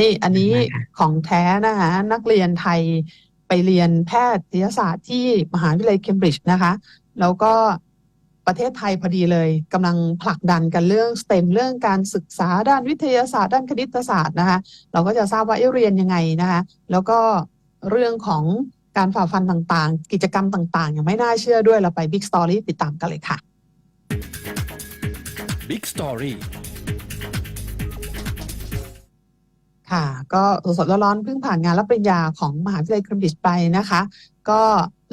นี่อันนี้ได้ค่ะของแท้นะคะนักเรียนไทยไปเรียนแพทยศาสตร์ที่มหาวิทยาลัยเคมบริดจ์นะคะ แล้วก็ประเทศไทยพอดีเลยกำลังผลักดันกันเรื่องสเต็มเรื่องการศึกษาด้านวิทยาศาสตร์ ด้านคณิตศาสตร์นะคะ เราก็จะทราบว่าเอ๊ะเรียนยังไงนะคะ แล้วก็เรื่องของการฝ่าฟันต่างๆ กิจกรรมต่างๆยังไม่น่าเชื่อด้วยเราไป Big Story ติดตามกันเลยค่ะ Big Story ค่ะ ก็สดๆร้อนๆเพิ่งผ่านงานรับปริญญาของมหาวิทยาลัยเคมบริดจ์ไปนะคะ ก็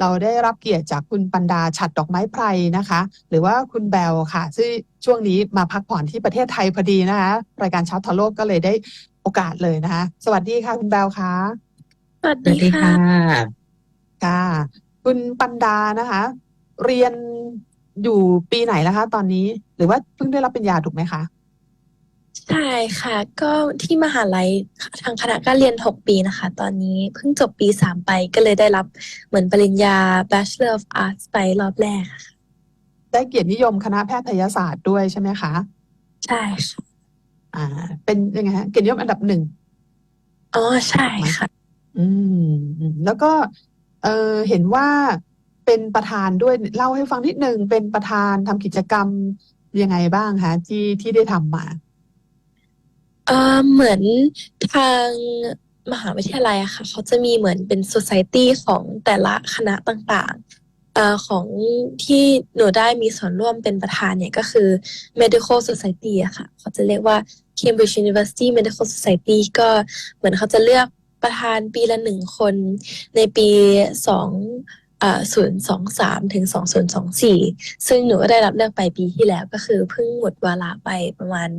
เราได้รับเกียรติจากคุณปันดาฉัดดอกไม้ไพรนะคะ หรือว่าคุณแบลค่ะ ซึ่งช่วงนี้มาพักผ่อนที่ประเทศไทยพอดีนะคะ รายการเช้าทะโลกก็เลยได้โอกาสเลยนะคะ สวัสดีค่ะ คุณแบลค่ะสวัสสวัดีสดีค่ะค่ะค่ะ คุณปันดานะคะ เรียนอยู่ปีไหนแล้วคะ ตอนนี้หรือว่าเพิ่งได้รับปริญญาถูกไหมคะ ใช่ค่ะ ก็ที่มหาลัยทางคณะก็เรียน 6 ปีนะคะ ตอนนี้เพิ่งจบปี 3 ไปก็เลยได้รับเหมือนปริญญา Bachelor of Arts ไปรอบแรกค่ะได้เกียรตินิยมคณะแพทยศาสตร์ด้วยใช่ไหมคะ ใช่ค่ะอ่า เป็นยังไงฮะเกียรตินิยมอันดับหนึ่งอ๋อใช่ค่ะ อืมอืมแล้วก็ เออเห็นว่าเป็นประธานด้วยเล่าให้ฟังนิดนึงเป็นประธานทำกิจกรรมยังไงบ้างคะที่ที่ได้ทำมา เออเหมือนทางมหาวิทยาลัยอะค่ะ เขาจะมีเหมือนเป็น society ของแต่ละคณะต่างๆเอ่อของที่หนูได้มีส่วนร่วมเป็นประธานเนี่ยก็คือ medical society อะค่ะ เขาจะเรียกว่า Cambridge University Medical Society ก็เหมือนเขาจะเลือกประธานปีละหนึ่งคนในปีสองศูนย์สองสามถึงสองศูนย์สองสี่ซึ่งหนูก็ได้รับเลือกไปปีที่แล้วก็คือเพิ่งหมดวาระไปประมาณ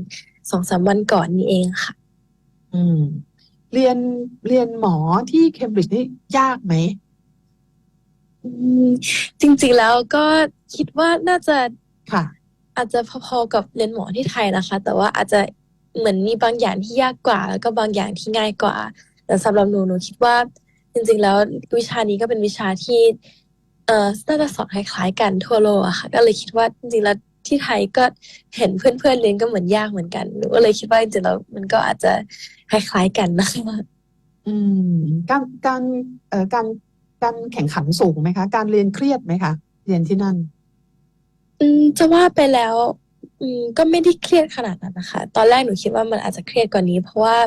สองสามวันก่อนนี้เองค่ะ อืม เรียนเรียนหมอที่เคมบริดจ์นี่ยากไหมอืมจริงๆแล้วก็คิดว่าน่าจะค่ะ อาจจะพอๆกับเรียนหมอที่ไทยนะคะ แต่ว่าอาจจะเหมือนมีบางอย่างที่ยากกว่า แล้วก็บางอย่างที่ง่ายกว่า แต่สำหรับหนูหนูคิดว่า จริง ๆ แล้ววิชานี้ก็เป็นวิชาที่เอ่อน่าจะสอนคล้ายๆกันทั่วโลกอะค่ะ ก็เลยคิดว่าจริงๆแล้ว ที่ไทยก็เห็นเพื่อนๆเรียนก็เหมือนยากเหมือนกันหนูก็เลยคิดว่าจริงๆแล้วมันก็อาจจะคล้ายๆกันนะคะอืมการการเอ่อการการแข่งขันสูงไหมคะ การเรียนเครียดไหมคะ เรียนที่นั่น อืมจะว่าไปแล้ว อืมก็ไม่ได้เครียดขนาดนั้นนะคะ ตอนแรกหนูคิดว่ามันอาจจะเครียดกว่านี้ เพราะว่า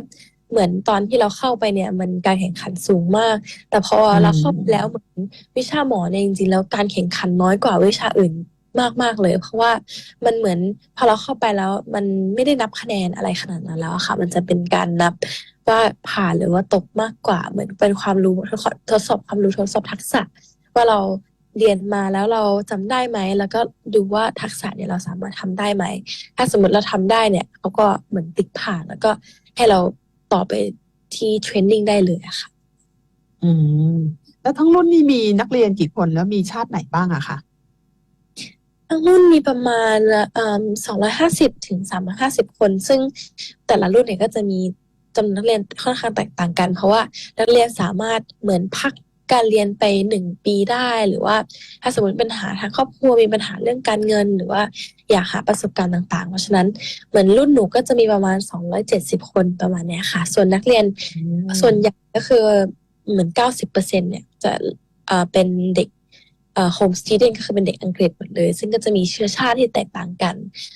เหมือนตอนที่เราเข้าไปเนี่ย มันการแข่งขันสูงมาก แต่พอเราเข้าไปแล้วเหมือนวิชาหมอเนี่ยจริงๆแล้วการแข่งขันน้อยกว่าวิชาอื่น มากๆเลย เพราะว่ามันเหมือนพอเราเข้าไปแล้ว มันไม่ได้นับคะแนนอะไรขนาดนั้นแล้วค่ะ มันจะเป็นการนับว่าผ่านหรือว่าตกมากกว่า เหมือนเป็นความรู้ทดสอบความรู้ทดสอบทักษะ ว่าเราเรียนมาแล้วเราจำได้ไหม แล้วก็ดูว่าทักษะเนี่ยเราสามารถทำได้ไหม ถ้าสมมติเราทำได้เนี่ยเขาก็เหมือนติ๊กผ่านแล้วก็ให้เราต่อไปที่เทรนนิ่งได้เลยค่ะ อืม แล้วทั้งรุ่นนี่มีนักเรียนกี่คนแล้วมีชาติไหนบ้างอะคะ รุ่นมีประมาณเอ่อสองร้อยห้าสิบถึงสามร้อยห้าสิบคน ซึ่งแต่ละรุ่นเนี่ยก็จะมีจำนวนนักเรียนค่อนข้างแตกต่างกัน เพราะว่านักเรียนสามารถเหมือนพักการเรียนไปหนึ่งปีได้ หรือว่าถ้าสมมติปัญหาทางครอบครัวมีปัญหาเรื่องการเงิน หรือว่าอยากหาประสบการณ์ต่าง ๆ เพราะฉะนั้นเหมือนรุ่นหนูก็จะมีประมาณสองร้อยเจ็ดสิบคนประมาณเนี้ยค่ะ ส่วนนักเรียนส่วนใหญ่ก็คือเหมือนเก้าสิบเปอร์เซ็นเนี่ยจะเอ่อเป็นเด็ก เอ่อ home student ก็คือเป็นเด็กอังกฤษหมดเลย ซึ่งก็จะมีเชื้อชาติที่แตกต่างกัน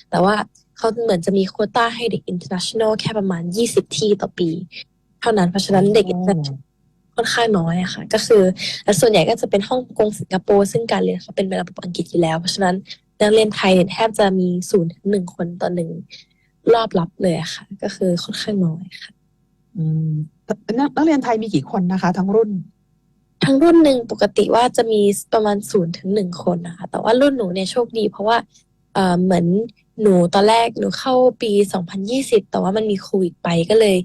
แต่ว่าเขาเหมือนจะมีโคต้าให้เด็ก international แค่ประมาณยี่สิบที่ต่อปี เท่านั้นเพราะฉะนั้นเด็ก international ค่อนข้างน้อยอะค่ะ ก็คือและส่วนใหญ่ก็จะเป็นฮ่องกงสิงคโปร์ซึ่งการเรียนเขาเป็นระบบอังกฤษอยู่แล้ว เพราะฉะนั้นนักเรียนไทยเนี่ยแทบจะมีศูนย์ถึงหนึ่งคนต่อหนึ่งรอบรับเลยอะค่ะ ก็คือค่อนข้างน้อยค่ะ อืมนักเรียนไทยมีกี่คนนะคะ ทั้งรุ่น ทั้งรุ่นหนึ่งปกติว่าจะมีประมาณศูนย์ถึงหนึ่งคนนะคะ แต่ว่ารุ่นหนูเนี่ยโชคดี เพราะว่าเอ่อเหมือนหนูตอนแรกหนูเข้าปี 2020 แต่ว่ามันมีโควิดไปก็เลย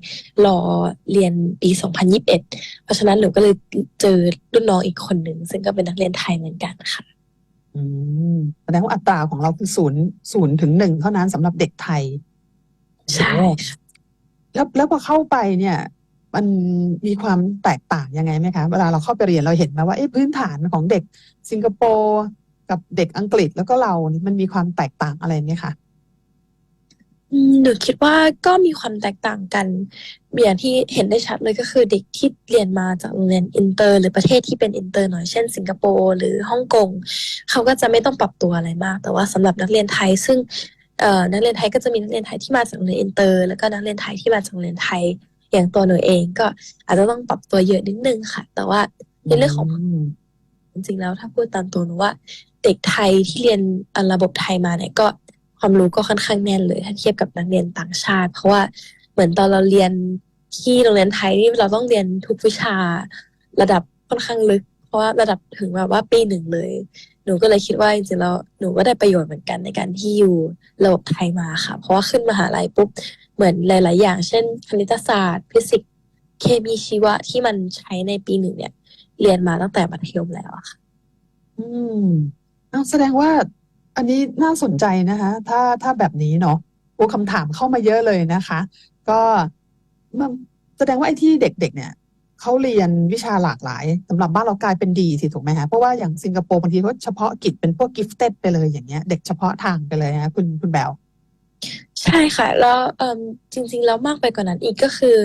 รอเรียนปี 2021 เพราะฉะนั้นหนูก็เลยเจอรุ่นน้องอีกคนหนึ่งซึ่งก็เป็นนักเรียนไทยเหมือนกันค่ะ อืมแสดงว่าอัตราของเราคือศูนย์ศูนย์ถึงหนึ่งเท่านั้นสำหรับเด็กไทย ใช่โอ้ค่ะแล้วแล้วพอเข้าไปเนี่ย มันมีความแตกต่างยังไงไหมคะ เวลาเราเข้าไปเรียนเราเห็นไหมว่าพื้นฐานของเด็กสิงคโปร์กับเด็กอังกฤษแล้วก็เรามันมีความแตกต่างอะไรไหมคะหนูคิดว่าก็มีความแตกต่างกันอย่างที่เห็นได้ชัดเลยก็คือเด็กที่เรียนมาจากโรงเรียนอินเตอร์ หรือประเทศที่เป็นอินเตอร์หน่อยเช่น สิงคโปร์หรือฮ่องกงเขาก็จะไม่ต้องปรับตัวอะไรมาก แต่ว่าสำหรับนักเรียนไทยซึ่งนักเรียนไทยก็จะมีนักเรียนไทยที่มาจากโรงเรียนอินเตอร์ แล้วก็นักเรียนไทยที่มาจากโรงเรียนไทย อย่างตัวหนูเองก็อาจจะต้องปรับตัวเยอะนิดนึงค่ะ แต่ว่าในเรื่องของมจริงๆแล้วถ้าพูดตามตรงหนูว่า เด็กไทยที่เรียนอะระบบไทยมาเนี่ยก็ความรู้ก็ค่อนข้างแน่นเลย ถ้าเทียบกับนักเรียนต่างชาติ เพราะว่าเหมือนตอนเราเรียนที่โรงเรียนไทยนี่เราต้องเรียนทุกวิชาระดับค่อนข้างลึก เพราะว่าระดับถึงแบบว่าปีหนึ่งเลย หนูก็เลยคิดว่าจริงๆแล้วหนูก็ได้ประโยชน์เหมือนกันในการที่อยู่ระบบไทยมาค่ะ เพราะว่าขึ้นมหาลัยปุ๊บ เหมือนหลาย ๆ อย่าง เช่น คณิตศาสตร์ ฟิสิกส์ เคมีชีวะที่มันใช้ในปีหนึ่งเนี่ย เรียนมาตั้งแต่มัธยมแล้วอะค่ะ อืมอ้าวแสดงว่าอันนี้น่าสนใจนะคะ ถ้าถ้าแบบนี้เนาะโอ้คำถามเข้ามาเยอะเลยนะคะ ก็มันแสดงว่าไอ้ที่เด็ก ๆ เนี่ยเขาเรียนวิชาหลากหลายสำหรับบ้านเรากลายเป็นดีสิถูกไหมฮะเพราะว่าอย่างสิงคโปร์บางทีเขาเฉพาะกิจเป็นพวกกิฟเต็ดไปเลยอย่างเงี้ย เด็กเฉพาะทางไปเลยนะคุณคุณแบล ใช่ค่ะ แล้วเอิ่มจริง ๆ แล้วมากไปกว่านั้นอีกก็คือ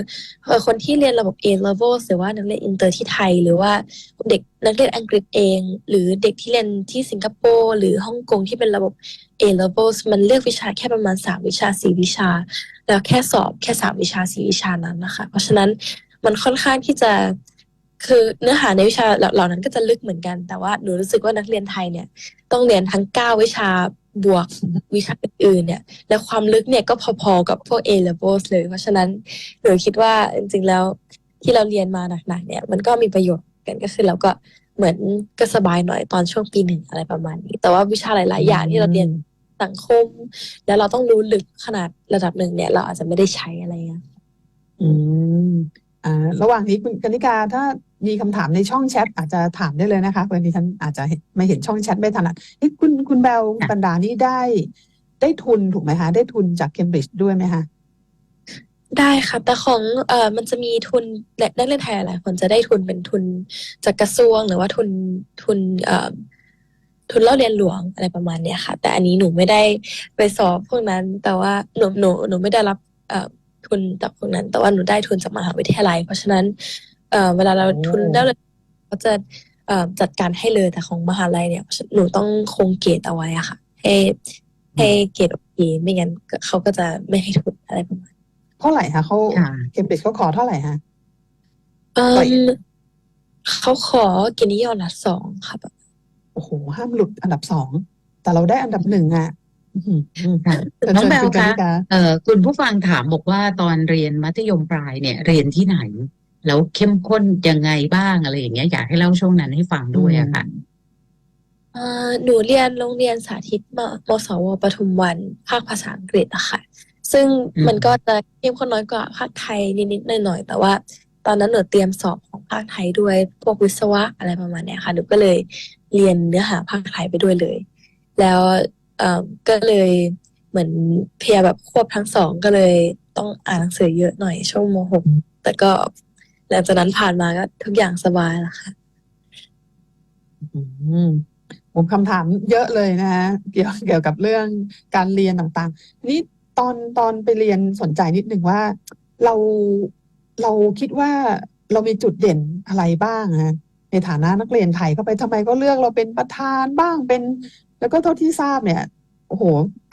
เอ่อคนที่เรียนระบบ A level หรือว่านักเรียนอินเตอร์ที่ไทย หรือว่าเด็กนักเรียนอังกฤษเอง หรือเด็กที่เรียนที่สิงคโปร์หรือฮ่องกงที่เป็นระบบ A level มันเลือกวิชาแค่ประมาณสามวิชาสี่วิชา แล้วแค่สอบแค่สามวิชาสี่วิชานั้นนะคะ เพราะฉะนั้นมันค่อนข้างที่จะคือเนื้อหาในวิชาเหล่านั้นก็จะลึกเหมือนกัน แต่ว่าหนูรู้สึกว่านักเรียนไทยเนี่ยต้องเรียนทั้งเก้าวิชา บวกวิชาอื่นๆเนี่ย และความลึกเนี่ยก็พอๆกับพวก A levels เลย เพราะฉะนั้นหนูคิดว่าจริงๆแล้วที่เราเรียนมาหนักๆเนี่ย มันก็มีประโยชน์กันก็คือเราก็เหมือนก็สบายหน่อยตอนช่วงปีหนึ่งอะไรประมาณนี้ แต่ว่าวิชาหลาย ๆ อย่างที่เราเรียนสังคม แล้วเราต้องรู้ลึกขนาดระดับหนึ่งเนี่ย เราอาจจะไม่ได้ใช้อะไรเงี้ยอืมอ่าระหว่างนี้คุณกนิกาถ้า มีคำถามในช่องแชทอาจจะถามได้เลยนะคะวันนี้ฉันอาจจะไม่เห็นช่องแชทไม่ถนัดเอ๊ะคุณคุณแบลค่ะบรรดานี่ได้ ได้ทุนถูกไหมคะ ได้ทุนจากเคมบริดจ์ด้วยไหมคะได้ค่ะ แต่ของเอ่อมันจะมีทุนและนักเรียนไทยหลายคนจะได้ทุนเป็นทุนจากกระทรวงหรือว่าทุนทุนเอ่อทุนเล่าเรียนหลวงอะไรประมาณเนี้ยค่ะ แต่อันนี้หนูไม่ได้ไปสอบพวกนั้น แต่ว่าหนูหนูหนูไม่ได้รับเอ่อทุนจากพวกนั้น แต่ว่าหนูได้ทุนจากมหาวิทยาลัย เพราะฉะนั้น เอ่อเวลาเราโอ้ทุนเล่าเรียนเขาจะเอ่อจัดการให้เลยแต่ของมหาลัยเนี่ย หนูต้องคงเกรดเอาไว้อะค่ะ ให้ให้เกรดโอเคไม่งั้นก็เขาก็จะไม่ให้ทุนอะไรประมาณเท่าไหร่คะเขาค่ะเคมบริดจ์เขาขอเท่าไหร่คะเอิ่ปล่อยมเขาขอเกียรตินิยมอันดับสองค่ะแบบโอ้โหห้ามหลุดอันดับสองแต่เราได้อันดับหนึ่งอะอื้อหืออืมค่ะเชิญน้องเชิญแบลคุณกคะนิกาเอ่อคุณผู้ฟังถามบอกว่าตอนเรียนมัธยมปลายเนี่ย เรียนที่ไหน แล้วเข้มข้นยังไงบ้างอะไรอย่างเงี้ยอยากให้เล่าช่วงนั้นให้ฟังด้วยอะค่ะเอ่อหนูเรียนโรงเรียนสาธิตมมสวปทุมวันภาคภาษาอังกฤษอะค่ะ ซึ่งอืมมันก็จะเข้มข้นน้อยกว่าภาคไทยนิดๆหน่อยๆแต่ว่า ตอนนั้นหนูเตรียมสอบของภาคไทยด้วยพวกวิศวะอะไรประมาณเนี้ยค่ะหนูก็เลยเรียนเนื้อหาภาคไทยไปด้วยเลย แล้วเอ่อก็เลยเหมือนพยายามแบบควบทั้งสองก็เลยต้องอ่านหนังสือเยอะหน่อยช่วงมหกแต่ก็ หลังจากนั้นผ่านมาก็ทุกอย่างสบายแล้วค่ะผมคำถามเยอะเลยนะฮะเกี่ยวเกี่ยวกับเรื่องการเรียนต่างๆ นี้ตอนตอนไปเรียนสนใจนิดหนึ่งว่า เราเราคิดว่าเรามีจุดเด่นอะไรบ้างฮะในฐานะนักเรียนไทยเข้าไปทำไมก็เลือกเราเป็นประธานบ้างเป็น แล้วก็เท่าที่ทราบเนี่ยโอ้โห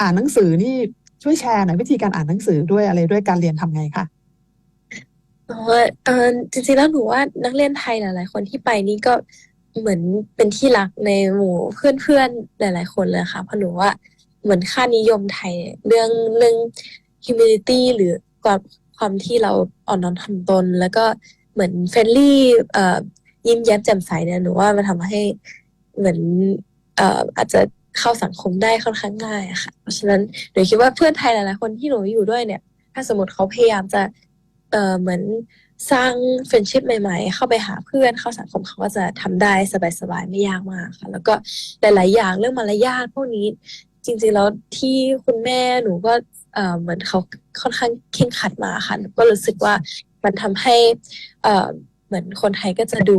อ่านหนังสือนี่ช่วยแชร์หน่อยวิธีการอ่านหนังสือด้วยอะไรด้วยการเรียนทำไงคะ อ๋อเออจริงๆแล้วหนูว่านักเรียนไทยหลาย ๆ คนที่ไปนี่ก็เหมือนเป็นที่รักในหมู่เพื่อนๆหลาย ๆ คนเลยค่ะเพราะหนูว่าเหมือนค่านิยมไทย เรื่องเรื่อง humility หรือความความที่เราอ่อนน้อมถ่อมตน แล้วก็เหมือนเฟรนลี่เอ่อยิ้มแย้มแจ่มใสเนี่ยหนูว่ามันทำให้เหมือนเอ่ออาจจะเข้าสังคมได้ค่อนข้างง่ายค่ะ เพราะฉะนั้นหนูคิดว่าเพื่อนไทยหลายๆคนที่หนูอยู่ด้วยเนี่ย ถ้าสมมติเขาพยายามจะ เออเหมือนสร้างเฟรนชิพใหม่ ๆ เข้าไปหาเพื่อนเข้าสังคมเขาก็จะทำได้สบายๆไม่ยากมากค่ะ แล้วก็หลาย ๆ อย่างเรื่องมารยาทพวกนี้ จริงๆแล้วที่คุณแม่หนูก็เออเหมือนเขาค่อนข้างเข่งขัดมาค่ะหนูก็รู้สึกว่ามันทำให้เออเหมือนคนไทยก็จะดู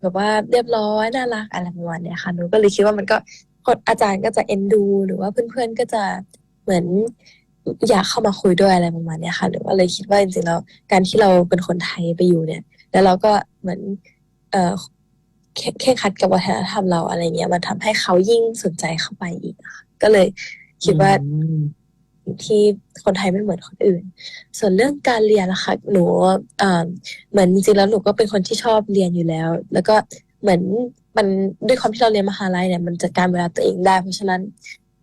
แบบว่าเรียบร้อยน่ารักอะไรประมาณเนี้ยค่ะหนูก็เลยคิดว่ามันก็อาจารย์ก็จะเอ็นดู หรือว่าเพื่อนๆก็จะเหมือน อยากเข้ามาคุยด้วยอะไรประมาณเนี้ยค่ะหรือว่าเลยคิดว่าจริงๆแล้วการที่เราเป็นคนไทยไปอยู่เนี่ย แล้วเราก็เหมือนเอ่อเคเคร่งครัดกับวัฒนธรรมเราอะไรเงี้ยมันทำให้เขายิ่งสนใจเข้าไปอีกอะค่ะก็เลยคิดว่าอืมที่คนไทยไม่เหมือนคนอื่น ส่วนเรื่องการเรียนนะคะหนูเอ่อเหมือนจริงๆแล้วหนูก็เป็นคนที่ชอบเรียนอยู่แล้ว แล้วก็เหมือนมันด้วยความที่เราเรียนมหาลัยเนี่ย มันจัดการเวลาตัวเองได้ เพราะฉะนั้น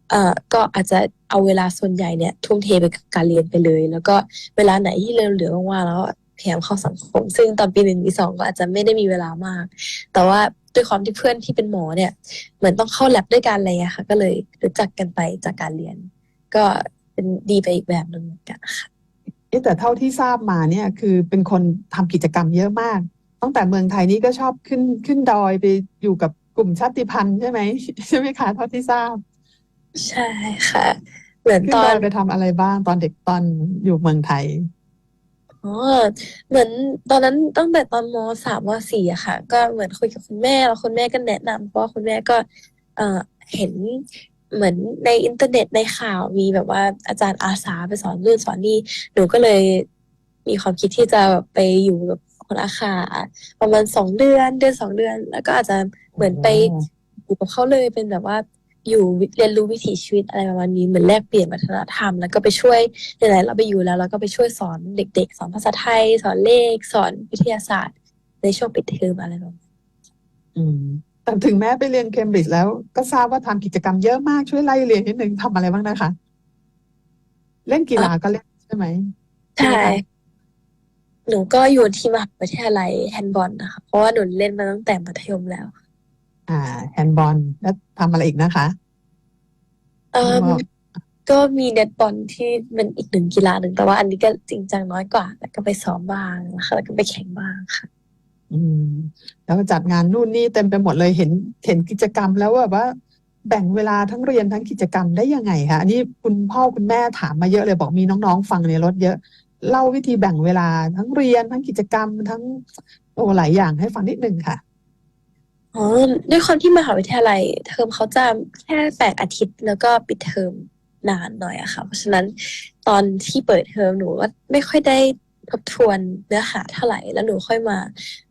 เอ่อก็อาจจะเอาเวลาส่วนใหญ่เนี่ยทุ่มเทไปกับการเรียนไปเลย แล้วก็เวลาไหนที่เหลือว่างๆแล้วพยายามเข้าสังคม ซึ่งตอนปีหนึ่งปีสองก็อาจจะไม่ได้มีเวลามาก แต่ว่าด้วยความที่เพื่อนที่เป็นหมอเนี่ย เหมือนต้องเข้าแลบด้วยกันอะไรอย่างเงี้ยค่ะ ก็เลยรู้จักกันไปจากการเรียน ก็เป็นดีไปอีกแบบหนึ่งเหมือนกันค่ะเอ๊ะแต่เท่าที่ทราบมาเนี่ยคือเป็นคนทำกิจกรรมเยอะมาก ตั้งแต่เมืองไทยนี่ก็ชอบขึ้นขึ้นดอยไปอยู่กับกลุ่มชาติพันธุ์ใช่ไหมใช่ไหมคะเท่าที่ทราบ ใช่ค่ะ เหมือนขึ้นตอดอน ยไปทำอะไรบ้างตอนเด็กตอนอยู่เมืองไทย อ๋อเหมือนตอนนั้นตั้งแต่ตอนมสามมสี่อะค่ะ ก็เหมือนคุยกับคุณแม่แล้วคุณแม่ก็แนะนำเพราะว่าคุณแม่ก็ เอ่อเห็นเหมือนในอินเทอร์เน็ตในข่าวมีแบบว่าอาจารย์อาสาไปสอนนู่นสอนนี่หนูก็เลยมีความคิดที่จะแบบไปอยู่กับคนอาขาประมาณสองเดือนเดือนสองเดือน แล้วก็อาจจะเหมือนไปโอ้อยู่กับเขาเลยเป็นแบบว่า อยู่เรียนรู้วิถีชีวิตอะไรประมาณนี้เหมือนแลกเปลี่ยนวัฒนธรรม แล้วก็ไปช่วยไหนๆเราไปอยู่แล้วเราก็ไปช่วยสอนเด็ก ๆ สอนภาษาไทย สอนเลข สอนวิทยาศาสตร์ ในช่วงปิดเทอมอะไรแบบนี้อืมแต่ถึงแม้ไปเรียนเคมบริดจ์แล้วก็ทราบว่าทำกิจกรรมเยอะมากช่วยไล่เรียนนิดนึงทำอะไรบ้างนะคะ เล่นกีฬาก็เล่นใช่ไหมใช่หนูก็อยู่ที่มหาวิทยาลัยแฮนด์บอลนะคะเพราะว่าหนูเล่นมาตั้งแต่มัธยมแล้ว อ่าแฮนด์บอลแล้วทำอะไรอีกนะคะเอ่มอ๋อก็มีเน็ตบอลที่เป็นอีกหนึ่งกีฬาหนึ่งแต่ว่าอันนี้ก็จริงจังน้อยกว่าแต่ก็ไปซ้อมบ้างนะคะแล้วก็ไปแข่งบ้างค่ะ อืม แล้วก็จัดงานนู่นนี่เต็มไปหมดเลยเห็นเห็นกิจกรรมแล้วแบบว่า แบ่งเวลาทั้งเรียนทั้งกิจกรรมได้ยังไงคะอันนี้คุณพ่อคุณแม่ถามมาเยอะเลยบอกมีน้องๆ ฟังในรถเยอะเล่าวิธีแบ่งเวลาทั้งเรียนทั้งกิจกรรมทั้งโอ้หลายอย่างให้ฟังนิดนึงค่ะ อ๋อด้วยความที่มหาวิทยาลัยเทอมเขาจะแค่แปดอาทิตย์ แล้วก็ปิดเทอมนานหน่อยอะค่ะ เพราะฉะนั้นตอนที่เปิดเทอมหนูก็ไม่ค่อยได้ทบทวนเนื้อหาเท่าไหร่แล้วหนูค่อยมา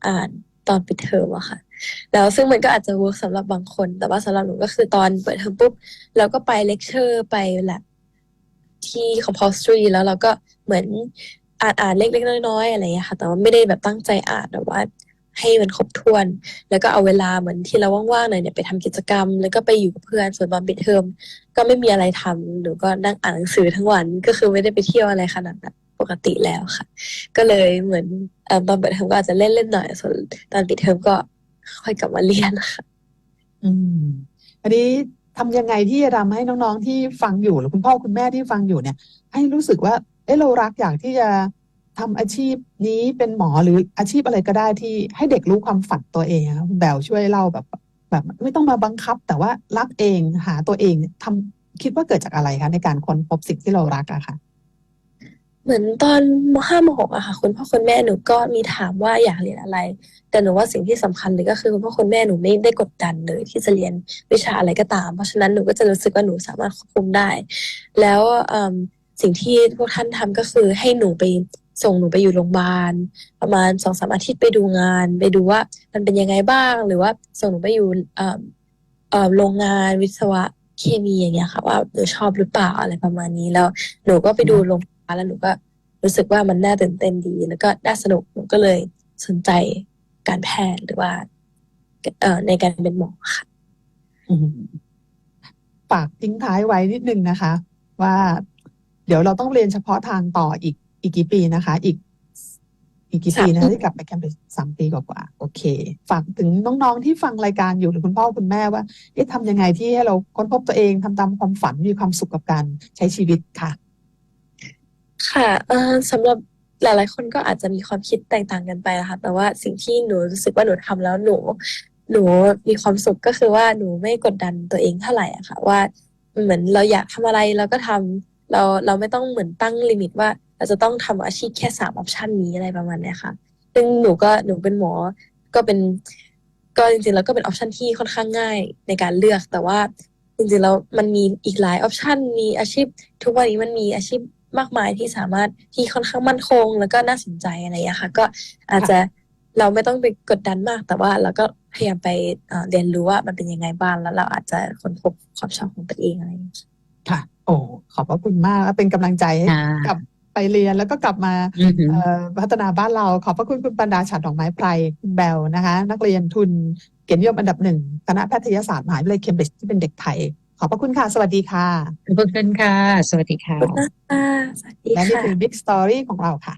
อ่านตอนปิดเทอมอะค่ะ แล้วซึ่งมันก็อาจจะเวิร์กสำหรับบางคน แต่ว่าสำหรับหนูก็คือตอนเปิดเทอมปุ๊บเราก็ไปเลคเชอร์ไปแลบที่ compulsory แล้วเราก็เหมือนอ่านอ่านเล็กๆน้อยๆอะไรอย่างเงี้ยค่ะ แต่ว่าไม่ได้แบบตั้งใจอ่านแบบว่า ให้มันครบถ้วน แล้วก็เอาเวลาเหมือนที่เราว่างๆหน่อยเนี่ยไปทำกิจกรรม แล้วก็ไปอยู่กับเพื่อนส่วนตอนปิดเทอมก็ไม่มีอะไรทำหนูก็นั่งอ่านหนังสือทั้งวันก็คือไม่ได้ไปเที่ยวอะไรขนาดนั้นปกติแล้วค่ะ ก็เลยเหมือนอตอนเปิดเทอมก็อาจจะเล่นเล่นหน่อยส่วนตอนปิดเทอมก็ค่อยกลับมาเรียนค่ะ อืมอันนี้ทำยังไงที่จะทำให้น้องๆที่ฟังอยู่หรือคุณพ่อคุณแม่ที่ฟังอยู่เนี่ย ให้รู้สึกว่า เอะเรารักอยากที่จะ ทำอาชีพนี้เป็นหมอหรืออาชีพอะไรก็ได้ที่ให้เด็กรู้ความฝันตัวเองครับแบวช่วยเล่าแบบ แบบไม่ต้องมาบังคับ แต่ว่ารักเองหาตัวเองทำคิดว่าเกิดจากอะไรคะในการค้นพบสิ่งที่เรารักอะค่ะเหมือนตอนมห้ามหกอะค่ะคุณพ่อคุณแม่หนูก็มีถามว่าอยากเรียนอะไร แต่หนูว่าสิ่งที่สำคัญเลยก็คือคุณพ่อคุณแม่หนูไม่ได้กดดันเลยที่จะเรียนวิชาอะไรก็ตาม เพราะฉะนั้นหนูก็จะรู้สึกว่าหนูสามารถควบคุมได้ แล้วสิ่งที่พวกท่านทำก็คือให้หนูไป ส่งหนูไปอยู่โรงพยาบาล ประมาณสองสามอาทิตย์ไปดูงาน ไปดูว่ามันเป็นยังไงบ้าง หรือว่าส่งหนูไปอยู่โรงงานวิศวะเคมีอย่างเงี้ยค่ะ ว่าหนูชอบหรือเปล่าอะไรประมาณนี้แล้วหนูก็ไปดูโรงพยาบาลแล้วหนูก็รู้สึกว่ามันน่าตื่นเต้นดี แล้วก็น่าสนุกหนูก็เลยสนใจการแพทย์หรือว่าเอ่อในการเป็นหมอค่ะฝากทิ้งท้ายไว้นิดนึงนะคะ ว่าเดี๋ยวเราต้องเรียนเฉพาะทางต่ออีก อีกกี่ปีนะคะ อีก อีกกี่ปีสามนะปีที่กลับไปแคมป์สามปีกว่าๆโอเค ฝากถึงน้องๆที่ฟังรายการอยู่หรือคุณพ่อคุณแม่ว่าเอ๊ะทำยังไงที่ให้เราค้นพบตัวเองทำตามความฝันมีความสุขกับการใช้ชีวิตค่ะ ค่ะเอ่อสำหรับหลายๆ คนก็อาจจะมีความคิดแตกต่างกันไปนะคะ แต่ว่าสิ่งที่หนูรู้สึกว่าหนูทำแล้วหนู หนูมีความสุขก็คือว่าหนูไม่กดดันตัวเองเท่าไหร่อะค่ะ ว่าเหมือนเราอยากทำอะไรเราก็ทำเราเราไม่ต้องเหมือนตั้งลิมิตว่า เราจะต้องทำอาชีพแค่สามออปชันนี้อะไรประมาณเนี้ยค่ะ ซึ่งหนูก็หนูเป็นหมอ ก็เป็น ก็จริงๆ แล้วก็เป็นออปชันที่ค่อนข้างง่ายในการเลือก แต่ว่าจริงๆ แล้วมันมีอีกหลายออปชันมีอาชีพ ทุกวันนี้มันมีอาชีพมากมายที่สามารถที่ค่อนข้างมั่นคง แล้วก็น่าสนใจอะไรอย่างเงี้ยค่ะ ก็อาจจะเราไม่ต้องไปกดดันมาก แต่ว่าเราก็พยายามไปเอ่อเรียนรู้ว่ามันเป็นยังไงบ้างแล้วเราอาจจะค้นพบความชอบของตัวเองอะไรอย่างเงี้ยค่ะ โอ้ขอบพระคุณมากเป็นกำลังใจให้ค่ะกลับ ไปเรียนแล้วก็กลับมาอือหือเอ่อพัฒนาบ้านเราขอบพระคุณคุณปันดาฉัดดอกไม้ไพรคุณแบลนะคะ นักเรียนทุนเกียรตินิยมอันดับหนึ่งคณะแพทยศาสตร์มหาวิทยาลัยเคมบริดจ์ที่เป็นเด็กไทย ขอบพระคุณค่ะ สวัสดีค่ะขอบคุณค่ะ สวัสดีค่ะขอบคุณนะคะสวัสดีและนี่ค่ะคือ Big Story ของเราค่ะ